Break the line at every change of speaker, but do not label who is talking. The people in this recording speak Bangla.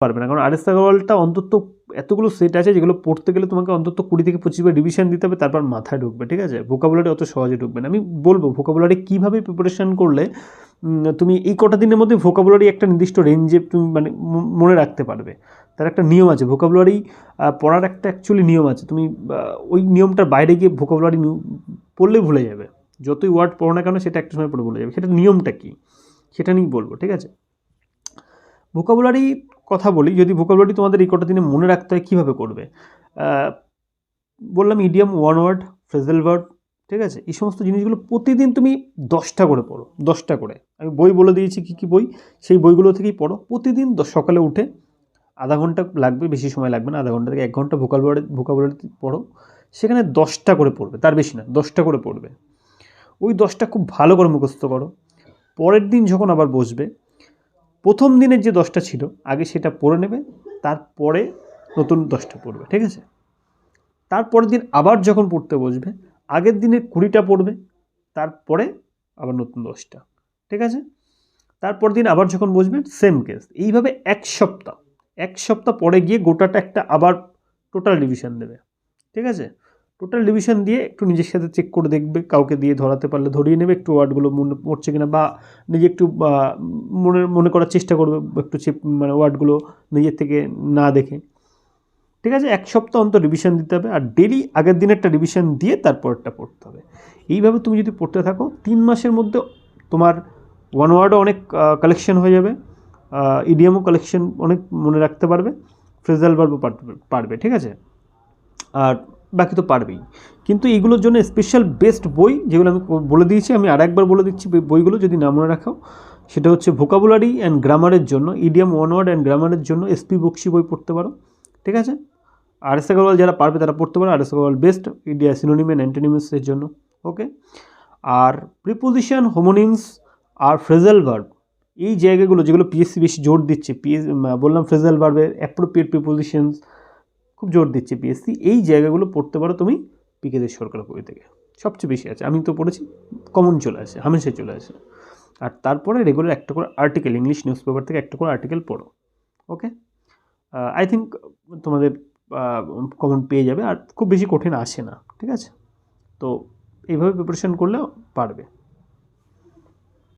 পারবে না। কারণ আর এস আগরওয়ালটা অন্তত এতগুলো সেট আছে যেগুলো পড়তে গেলে তোমাকে অন্তত কুড়ি থেকে পঁচিশ বার রিভিশন দিতে হবে, তারপর মাথায় ঢুকবে, ঠিক আছে? ভোকাবুলারি অত সহজে ঢুকবে না। আমি বলব ভোকাবুলারি কীভাবে প্রিপারেশান করলে তুমি এই কটা দিনের মধ্যে ভোকাবুলারি একটা নির্দিষ্ট রেঞ্জে তুমি মানে মনে রাখতে পারবে। তার একটা নিয়ম আছে ভোকাবুলারি পড়ার একটা অ্যাকচুয়ালি নিয়ম আছে। তুমি ওই নিয়মটার বাইরে গিয়ে ভোকাবুলারি পড়লেই ভুলে যাবে। যতই ওয়ার্ড পড়ো না কেন, সেটা একটা সময় পড়ে ভুলে যাবে। সেটা নিয়মটা কী? সেটা নিয়েই বলব, ঠিক আছে? ভোকাবুলারি কথা বলি, যদি ভোকাবুলারি তোমাদের এই কটা দিনে মনে রাখতে হয় কীভাবে করবে? বললাম idiom one word phrasal word ঠিক আছে? এই সমস্ত জিনিসগুলো প্রতিদিন তুমি দশটা করে পড়ো, দশটা করে। আমি বই বলে দিয়েছি কী কী বই, সেই বইগুলো থেকেই পড়ো। প্রতিদিন সকালে উঠে আধা ঘণ্টা লাগবে, বেশি সময় লাগবে না, আধা ঘণ্টা থেকে এক ঘণ্টা ভোকাবুলারি ভোকাবুলারি পড়ো। সেখানে দশটা করে পড়বে, তার বেশি না, দশটা করে পড়বে। ওই দশটা খুব ভালো করে মুখস্থ করো। পরের দিন যখন আবার বসবে প্রথম দিনের যে দশটা ছিল, আগে সেটা পড়ে নেবে, তারপরে নতুন দশটা পড়বে, ঠিক আছে? তারপরের দিন আবার যখন পড়তে বসবে, আগের দিনে কুড়িটা পড়বে, তারপরে আবার নতুন দশটা, ঠিক আছে? তারপর দিন আবার যখন বসবে সেম কেস এইভাবে এক সপ্তাহ এক সপ্তাহ পরে গিয়ে গোটাটা একটা আবার টোটাল রিভিশন দেবে, ঠিক আছে? টোটাল ডিভিশন দিয়ে একটু নিজের সাথে চেক করে দেখবে, কাউকে দিয়ে ধরাতে পারলে ধরিয়ে নেবে, একটু ওয়ার্ডগুলো মনে পড়ছে কিনা বা নিজে একটু মনে মনে করার চেষ্টা করবে, একটু মানে ওয়ার্ডগুলো নিজের থেকে না দেখে। ঠিক আছে? এক সপ্তাহ অন্তর রিভিশন দিতে হবে আর ডেলি আগের দিনেরটা রিভিশন দিয়ে তারপরটা পড়তে হবে। এইভাবে তুমি যদি পড়তে থাকো, তিন মাসের মধ্যে তোমার ওয়ান ওয়ার্ডও অনেক কালেকশন হয়ে যাবে ইডিএমও কালেকশন অনেক মনে রাখতে পারবে ফ্রেজাল বার্বও পারবে, ঠিক আছে? আর বাকি তো পারবেই। কিন্তু এইগুলোর জন্য স্পেশাল বেস্ট বই যেগুলো আমি বলে দিয়েছি, আমি আর একবার বলে দিচ্ছি বইগুলো যদি না মনে রাখো সেটা হচ্ছে ভোকাবুলারি অ্যান্ড গ্রামারের জন্য ইডিয়াম ওয়ান ওয়ার্ড অ্যান্ড গ্রামারের জন্য এসপি বক্সি বই পড়তে পারো, ঠিক আছে? আর এস আগরওয়াল যারা পারবে তারা পড়তে পারো R S Agarwal best India synonym and অ্যান্টোনিমাসের জন্য ওকে আর প্রিপোজিশন হোমোনিমস আর ফ্রেজাল ভার্ব এই জায়গাগুলো যেগুলো পিএসসি বেশি জোর দিচ্ছে পিএস বললাম ফ্রেজাল ভার্বের অ্যাপ্রোপ্রিয়েট প্রিপোজিশনস খুব জোর দিচ্ছে পিএসসি এই জায়গাগুলো পড়তে পারো তুমি পিকেদের সরকার বই থেকে। সবচেয়ে বেশি আছে। আমি তো পড়েছি কমন চলে আসে হামেশা চলে আসে। আর তারপরে রেগুলার একটা করে আর্টিকেল ইংলিশ নিউজ পেপার থেকে একটা করে আর্টিকেল পড়ো ওকে আই থিঙ্ক তোমাদের কমন পেয়ে যাবে। আর খুব বেশি কঠিন আসে না, ঠিক আছে? তো এইভাবে প্রিপারেশন করলে পারবে।